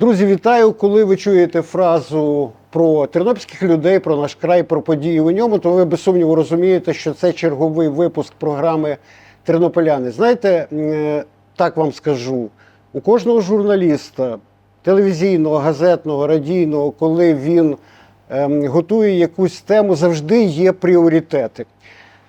Друзі, вітаю! Коли ви чуєте фразу про тернопільських людей, про наш край, про події у ньому, то ви без сумніву розумієте, що це черговий випуск програми Тернополяни. Знаєте, е, так вам скажу, у кожного журналіста, телевізійного, газетного, радійного, коли він ем, готує якусь тему, завжди є пріоритети.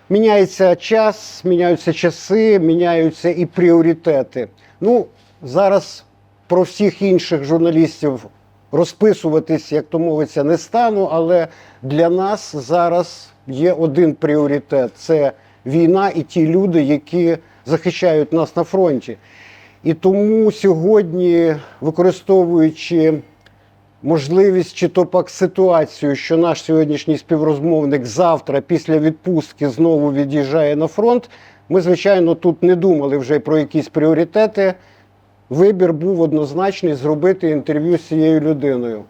Міняється час, міняються часи, міняються і пріоритети. Ну, зараз про всіх інших журналістів розписуватись, як то мовиться, не стану, але для нас зараз є один пріоритет це війна і ті люди, які захищають нас на фронті. І тому сьогодні, використовуючи можливість чи то пак ситуацію, що наш сьогоднішній співрозмовник завтра після відпустки знову від'їжджає на фронт. Ми, звичайно, тут не думали вже про якісь пріоритети. Вибір був однозначний зробити інтерв'ю з цією людиною.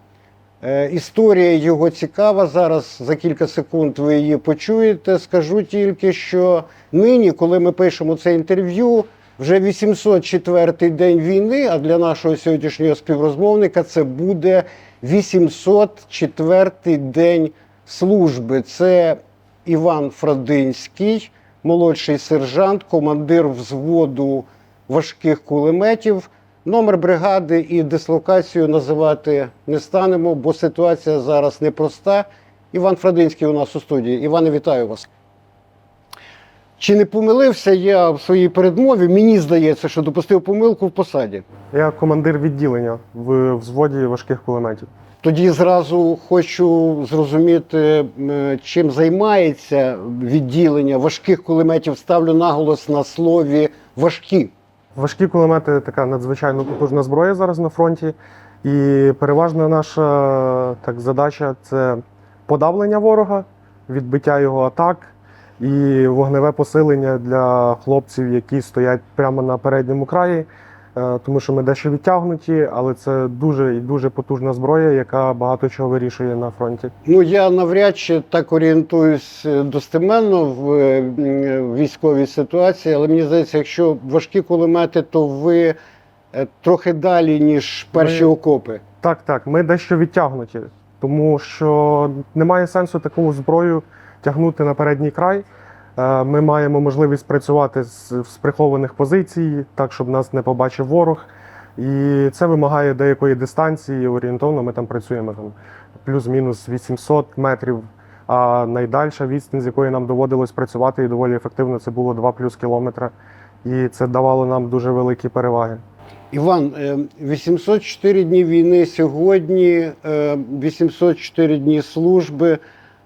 Е, історія його цікава. Зараз за кілька секунд ви її почуєте. Скажу тільки, що нині, коли ми пишемо це інтерв'ю, вже 804-й день війни, а для нашого сьогоднішнього співрозмовника це буде 804-й день служби. Це Іван Фрадинський, молодший сержант, командир взводу важких кулеметів. Номер бригади і дислокацію називати не станемо, бо ситуація зараз непроста. Іван Фрадинський у нас у студії. Іване, вітаю вас. Чи не помилився я в своїй передмові? Мені здається, що допустив помилку в посаді. Я командир відділення в взводі важких кулеметів. Тоді зразу хочу зрозуміти, чим займається відділення важких кулеметів. Ставлю наголос на слові важкі. Важкі кулемети така надзвичайно потужна зброя зараз на фронті. І переважна наша так, задача це подавлення ворога, відбиття його атак і вогневе посилення для хлопців, які стоять прямо на передньому краї. Е, Тому що ми дещо відтягнуті, але це дуже і дуже потужна зброя, яка багато чого вирішує на фронті. Ну я навряд чи так орієнтуюсь е, достеменно в е, військовій ситуації, але мені здається, якщо важкі кулемети, то ви трохи далі, ніж перші Ми- окопи. Так, так, ми дещо відтягнуті, тому що немає сенсу таку зброю тягнути на передній край. Е, Ми маємо можливість працювати з, з прихованих позицій, так щоб нас не побачив ворог. І це вимагає деякої дистанції. Орієнтовно ми там працюємо там плюс-мінус 800 метрів. А найдальша відстань, з якої нам доводилось працювати, і доволі ефективно, це було 2 плюс кілометра. І це давало нам дуже великі переваги. Іван, е, 804 дні війни сьогодні, е, 804 дні служби.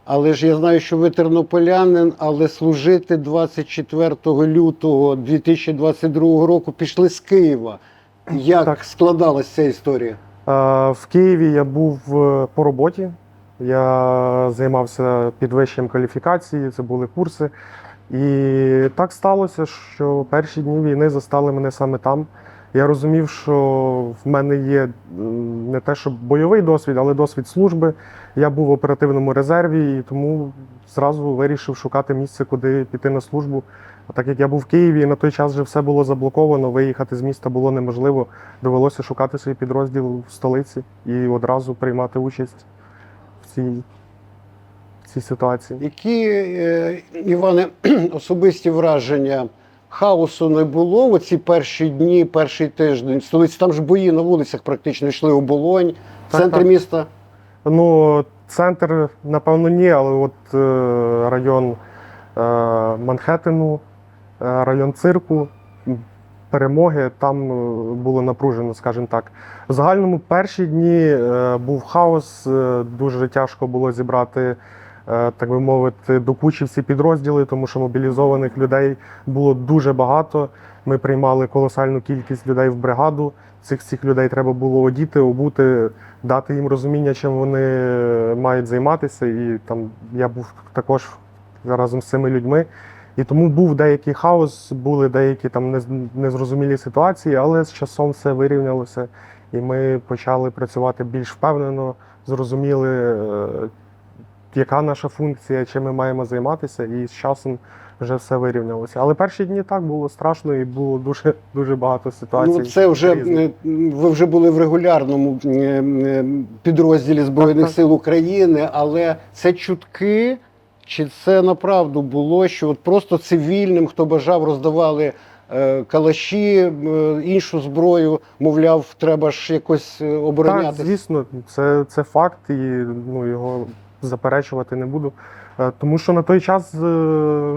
Але ж я знаю, що ви тернополянин, але служити 24 лютого 2022 року пішли з Києва. Як Так. складалася ця історія? Е, В Києві я був е, по роботі. Я займався підвищенням кваліфікації, це були курси. І так сталося, що перші дні війни застали мене саме там. Я розумів, що в мене є м, не те, що бойовий досвід, але досвід служби. Я був в оперативному резерві і тому зразу вирішив шукати місце, куди піти на службу. А так як я був в Києві, і на той час вже все було заблоковано, виїхати з міста було неможливо. Довелося шукати свій підрозділ в столиці і одразу приймати участь в цій, в цій ситуації. Які, е, Іване, особисті враження хаосу не було у ці перші дні, перший тиждень? Столиці там ж бої на вулицях практично йшли у Болонь, в Так, центрі так. міста. Ну, центр, напевно, ні, але от е, район е, Манхеттену, е, район цирку, перемоги, там було напружено, скажімо так. В загальному перші дні був хаос, дуже тяжко було зібрати, так би мовити, до кучі всі підрозділи, тому що мобілізованих людей було дуже багато. Ми приймали колосальну кількість людей в бригаду. Цих всіх людей треба було одіти, обути, дати їм розуміння, чим вони мають займатися. І там я був також разом з цими людьми. І тому був деякий хаос, були деякі там нез- незрозумілі ситуації, але з часом все вирівнялося, і ми почали працювати більш впевнено, зрозуміли, е, яка наша функція, чим ми маємо займатися, і з часом вже все вирівнялося. Але перші дні так було страшно і було дуже, дуже багато ситуацій. Ну, це вже різних. е, ви вже були в регулярному е, е, підрозділі Збройних Так, так. сил України, але це чутки, чи це направду було, що от просто цивільним, хто бажав, роздавали е, калаші, е, іншу зброю, мовляв, треба ж якось е, Так, звісно, це, це факт, і ну, його заперечувати не буду. Е, Тому що на той час е,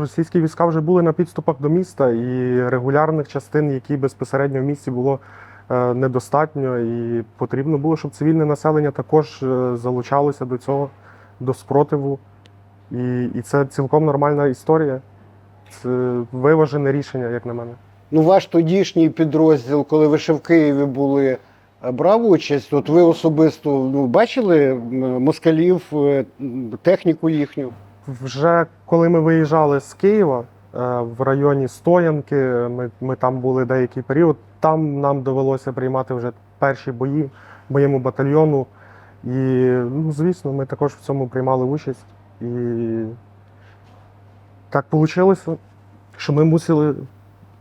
російські війська вже були на підступах до міста, і регулярних частин, які безпосередньо в місті було е, недостатньо, і потрібно було, щоб цивільне населення також залучалося до цього, до спротиву. І, і це цілком нормальна історія. Це виважене рішення, як на мене. Ну, ваш тодішній підрозділ, коли ви ще в Києві були, брав участь. От ви особисто ну, бачили москалів, е, техніку їхню? Вже коли ми виїжджали з Києва е, в районі Стоянки, ми, ми там були деякий період. Там нам довелося приймати вже перші бої моєму батальйону. І, ну, звісно, ми також в цьому приймали участь. І так вийшло, що ми мусили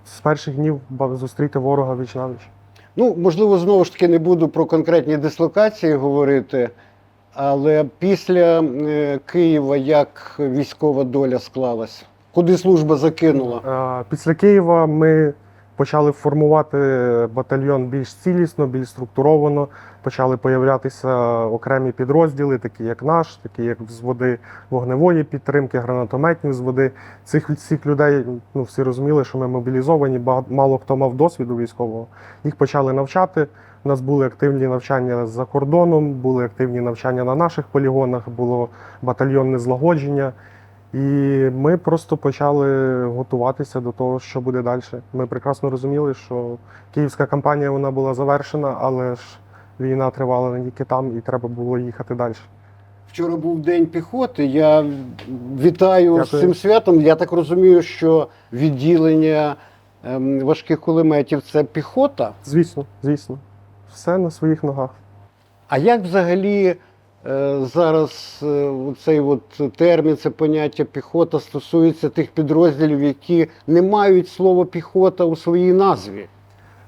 з перших днів зустріти ворога віч навіч. Ну, можливо, знову ж таки не буду про конкретні дислокації говорити, але після е, Києва як військова доля склалась? Куди служба закинула? Після Києва ми почали формувати батальйон більш цілісно, більш структуровано. Почали появлятися окремі підрозділи, такі як наш, такі як взводи вогневої підтримки, гранатометні взводи. Цих цих людей ну всі розуміли, що ми мобілізовані. Мало хто мав досвіду військового. Їх почали навчати. У нас були активні навчання за кордоном, були активні навчання на наших полігонах, було батальйонне злагодження. І ми просто почали готуватися до того, що буде далі. Ми прекрасно розуміли, що київська кампанія вона була завершена, але ж війна тривала не тільки там, і треба було їхати далі. Вчора був день піхоти. Я вітаю з цим святом. Я так розумію, що відділення ем, важких кулеметів це піхота. Звісно, звісно, все на своїх ногах. А як взагалі зараз е, цей от термін, це поняття піхота стосується тих підрозділів, які не мають слова піхота у своїй назві?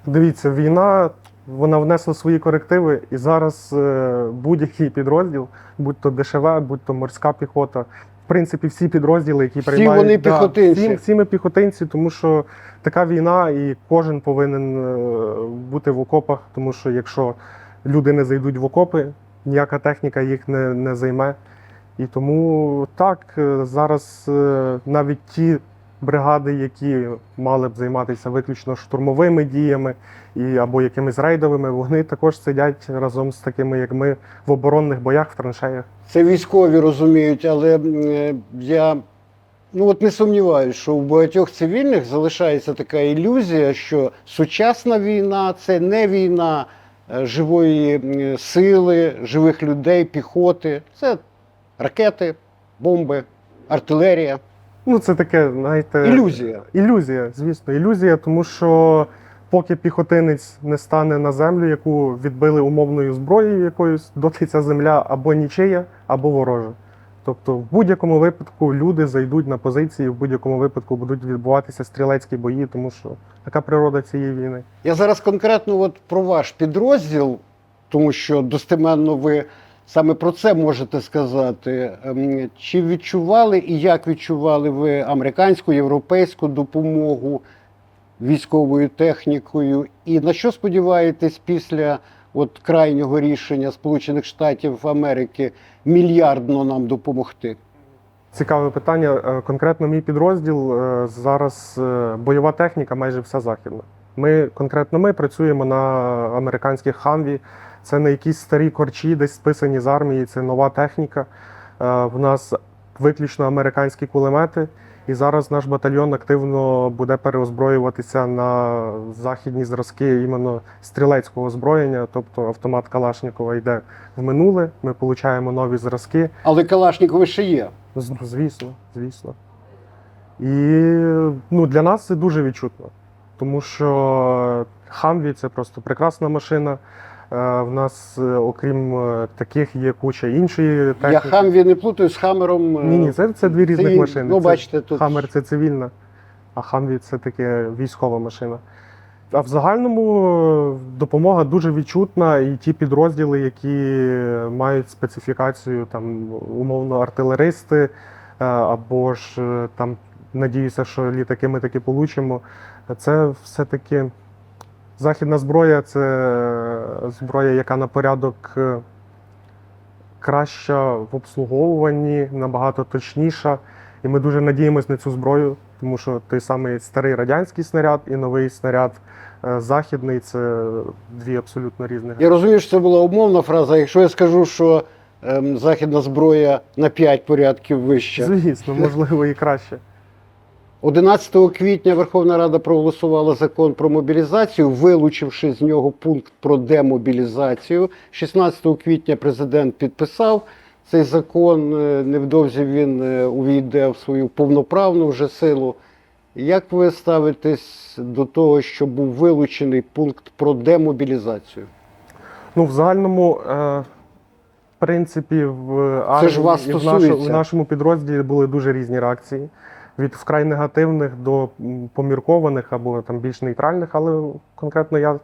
Дивіться, війна вона внесла свої корективи, і зараз е, будь-який підрозділ, будь то ДШВ, будь то морська піхота. В принципі, всі підрозділи, які Всі приймають вони да, піхотинці. всі, всі ми піхотинці, тому що така війна, і кожен повинен е, бути в окопах, тому що якщо люди не зайдуть в окопи, ніяка техніка їх не, не займе. І тому так, е, зараз е, навіть ті бригади, які мали б займатися виключно штурмовими діями і або якимись рейдовими, вони також сидять разом з такими, як ми, в оборонних боях в траншеях. Це військові розуміють, але е, я ну от не сумніваюся, що у багатьох цивільних залишається така ілюзія, що сучасна війна це не війна живої сили, живих людей, піхоти. Це ракети, бомби, артилерія. Ну, це таке, знаєте, Ілюзія. Ілюзія, звісно, ілюзія, тому що поки піхотинець не стане на землю, яку відбили умовною зброєю якоюсь, доти ця земля або нічия, або ворожа. Тобто, в будь-якому випадку люди зайдуть на позиції, в будь-якому випадку будуть відбуватися стрілецькі бої, тому що така природа цієї війни. Я зараз конкретно от про ваш підрозділ, тому що достеменно ви саме про це можете сказати. Ем, Чи відчували і як відчували ви американську, європейську допомогу військовою технікою? І на що сподіваєтесь після от крайнього рішення Сполучених Штатів Америки мільярдно нам допомогти? Цікаве питання. Е, Конкретно мій підрозділ е, зараз е, бойова техніка майже вся західна. Ми конкретно ми працюємо на американських хамві. Це не якісь старі корчі, десь списані з армії. Це нова техніка. В нас виключно американські кулемети. І зараз наш батальйон активно буде переозброюватися на західні зразки іменно стрілецького озброєння, тобто автомат Калашникова йде в минуле. Ми отримуємо нові зразки. Але Калашнікови ще є. Звісно, звісно. І ну, для нас це дуже відчутно, тому що Хамві це просто прекрасна машина. В нас, е, окрім е, таких, є куча іншої техніки. Я хамві не плутаю з хамером. е, Ні, ні, це, це дві різних і- машини. Ну, Це- бачите, тут Хаммер це цивільна, а Хамві це таке військова машина. А в загальному допомога дуже відчутна, і ті підрозділи, які мають специфікацію, там умовно артилеристи, або ж там надіюся, що літаки ми таки получимо. Це все-таки західна зброя це зброя, яка на порядок е, краща в обслуговуванні, набагато точніша. І ми дуже надіємось на цю зброю, тому що той самий старий радянський снаряд і новий снаряд е, західний це дві абсолютно різних. Я розумію, що це була умовна фраза. Якщо я скажу, що ем, західна зброя на 5 порядків вища. Звісно, можливо, і краще. 11 квітня Верховна Рада проголосувала закон про мобілізацію, вилучивши з нього пункт про демобілізацію. 16 квітня президент підписав цей закон. е, Невдовзі він е, увійде в свою повноправну вже силу. Як ви ставитесь до того, що був вилучений пункт про демобілізацію? Ну, в загальному, е, в принципі, в армії ж вас в, стосується. в нашому підрозділі були дуже різні реакції. Від вкрай негативних до поміркованих або там більш нейтральних, але конкретно я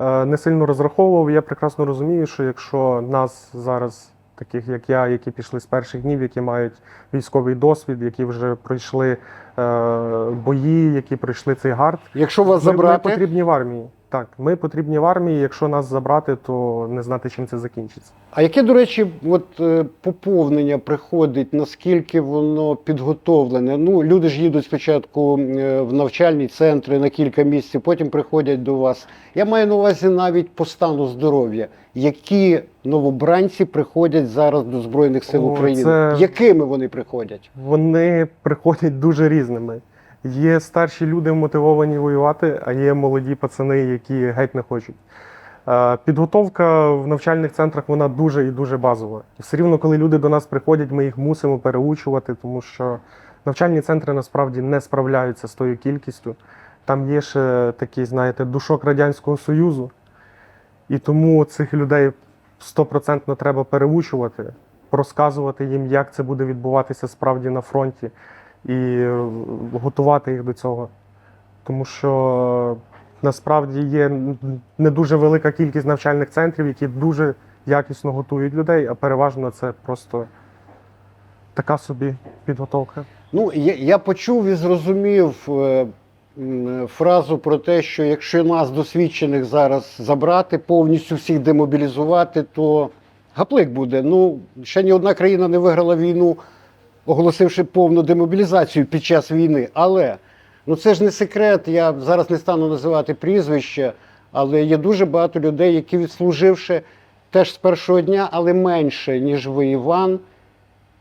е, не сильно розраховував. Я прекрасно розумію, що якщо нас зараз, таких як я, які пішли з перших днів, які мають військовий досвід, які вже пройшли е, бої, які пройшли цей гард, Якщо вас ми, ми потрібні в армії. Так, ми потрібні в армії. Якщо нас забрати, то не знати, чим це закінчиться. А яке, до речі, от е, поповнення приходить, наскільки воно підготовлене? Ну, люди ж їдуть спочатку е, в навчальні центри на кілька місяців, потім приходять до вас. Я маю на увазі навіть по стану здоров'я. Які новобранці приходять зараз до Збройних сил О, України? це- Якими вони приходять? Вони приходять дуже різними. Є старші люди мотивовані воювати, а є молоді пацани, які геть не хочуть. Е, Підготовка в навчальних центрах вона дуже і дуже базова. І все рівно, коли люди до нас приходять, ми їх мусимо переучувати, тому що навчальні центри насправді не справляються з тою кількістю. Там є ще такий, знаєте, душок Радянського Союзу, і тому цих людей стопроцентно треба переучувати, розказувати їм, як це буде відбуватися справді на фронті, і готувати їх до цього. Тому що насправді є не дуже велика кількість навчальних центрів, які дуже якісно готують людей, а переважно це просто така собі підготовка. Ну, я, я почув і зрозумів е, фразу про те, що якщо нас досвідчених зараз забрати, повністю всіх демобілізувати, то гаплик буде. Ну, ще ні одна країна не виграла війну, оголосивши повну демобілізацію під час війни. Але ну це ж не секрет. Я зараз не стану називати прізвище, але є дуже багато людей, які відслуживши теж з першого дня, але менше, ніж ви, Іван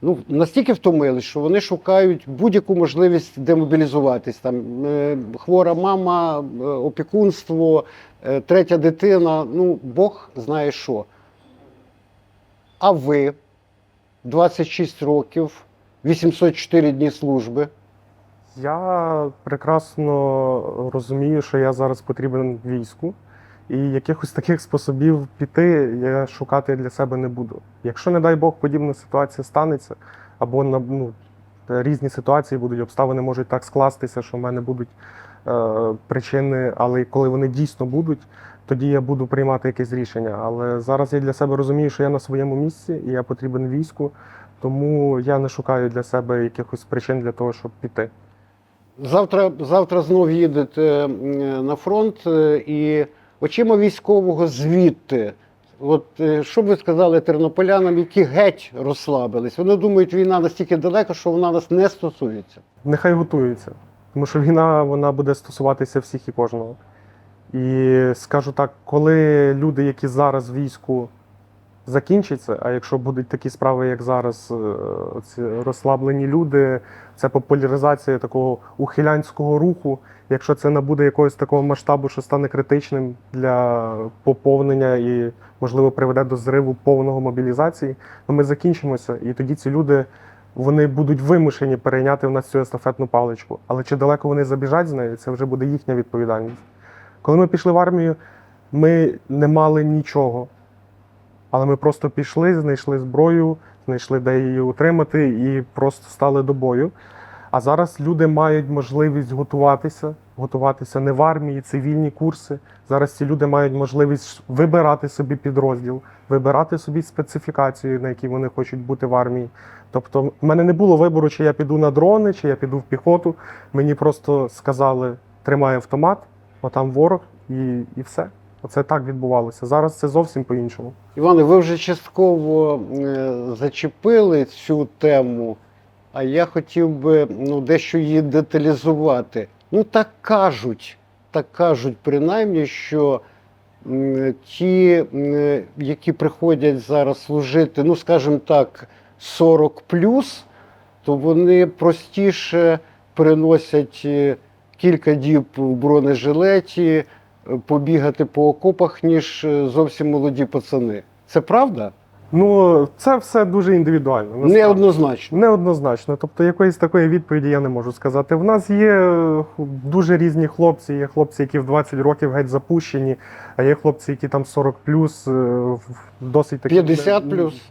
ну, настільки втомились, що вони шукають будь-яку можливість демобілізуватись. Там е, хвора мама, е, опікунство, е, третя дитина. Ну, Бог знає що. А ви 26 років, 804 дні служби. Я прекрасно розумію, що я зараз потрібен війську, і якихось таких способів піти я шукати для себе не буду. Якщо, не дай Бог, подібна ситуація станеться, або на ну, різні ситуації будуть, обставини можуть так скластися, що в мене будуть е, причини, але коли вони дійсно будуть, тоді я буду приймати якесь рішення. Але зараз я для себе розумію, що я на своєму місці і я потрібен війську, тому я не шукаю для себе якихось причин для того, щоб піти. Завтра, завтра знов їдете на фронт е, і очима військового звідти. От е, що б ви сказали тернополянам, які геть розслабились? Вони думають, війна настільки далека, що вона нас не стосується. Нехай готуються, тому що війна вона буде стосуватися всіх і кожного. І скажу так, коли люди, які зараз в війську закінчаться, а якщо будуть такі справи, як зараз, е, ці розслаблені люди, це популяризація такого ухилянського руху. Якщо це набуде якогось такого масштабу, що стане критичним для поповнення і, можливо, приведе до зриву повного мобілізації, то ми закінчимося, і тоді ці люди вони будуть вимушені перейняти в нас цю естафетну паличку. Але чи далеко вони забіжать з нею, це вже буде їхня відповідальність. Коли ми пішли в армію, Ми не мали нічого. Але ми просто пішли, знайшли зброю, знайшли, де її утримати, і просто стали до бою. А зараз люди мають можливість готуватися, готуватися не в армії, цивільні курси. Зараз ці люди мають можливість вибирати собі підрозділ, вибирати собі специфікацію, на якій вони хочуть бути в армії. Тобто, в мене не було вибору, чи я піду на дрони, чи я піду в піхоту. Мені просто сказали, тримай автомат, отам ворог, і, і все. Оце так відбувалося. Зараз це зовсім по-іншому. Іване, ви вже частково е, зачепили цю тему, а я хотів би ну, дещо її деталізувати. Ну, так кажуть, так кажуть, принаймні, що ті, які приходять зараз служити, ну, скажімо так, 40 то вони простіше переносять е, кілька діб в бронежилеті, побігати по окопах, ніж е, зовсім молоді пацани. Це правда? Ну, це все дуже індивідуально. насправді. Неоднозначно. Неоднозначно. Тобто якоїсь такої відповіді я не можу сказати. В нас є дуже різні хлопці. Є хлопці, які в 20 років геть запущені, а є хлопці, які там 40 плюс, е, досить такі. 50 плюс.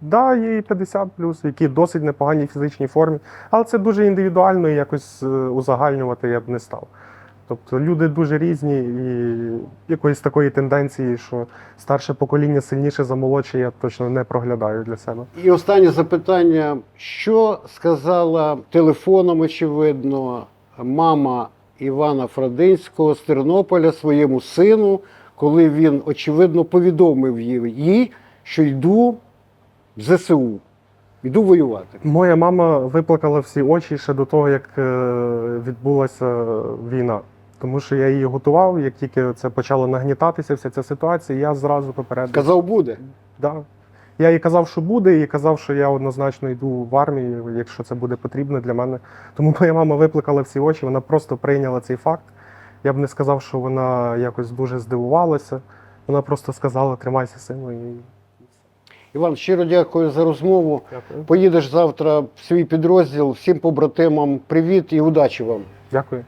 Да, є і 50 плюс, які досить непоганій фізичній формі. Але це дуже індивідуально і якось е, узагальнювати я б не став. Тобто люди дуже різні, і якоїсь такої тенденції, що старше покоління сильніше за молодше, я точно не проглядаю для себе. І останнє запитання: що сказала телефоном, очевидно, мама Івана Фрадинського з Тернополя своєму сину, коли він, очевидно, повідомив їй- що йду в ЗСУ, йду воювати. Моя мама виплакала всі очі ще до того, як е, відбулася війна. Тому що я її готував, як тільки це почало нагнітатися, вся ця ситуація, я зразу попередив. Сказав, буде. Да. Я їй казав, що буде, і казав, що я однозначно йду в армію, якщо це буде потрібно для мене. Тому моя мама виплакала всі очі, вона просто прийняла цей факт. Я б не сказав, що вона якось дуже здивувалася. Вона просто сказала: тримайся, сину, і Іван, щиро дякую за розмову. дякую. Поїдеш завтра в свій підрозділ. Всім побратимам привіт і удачі вам. Дякую.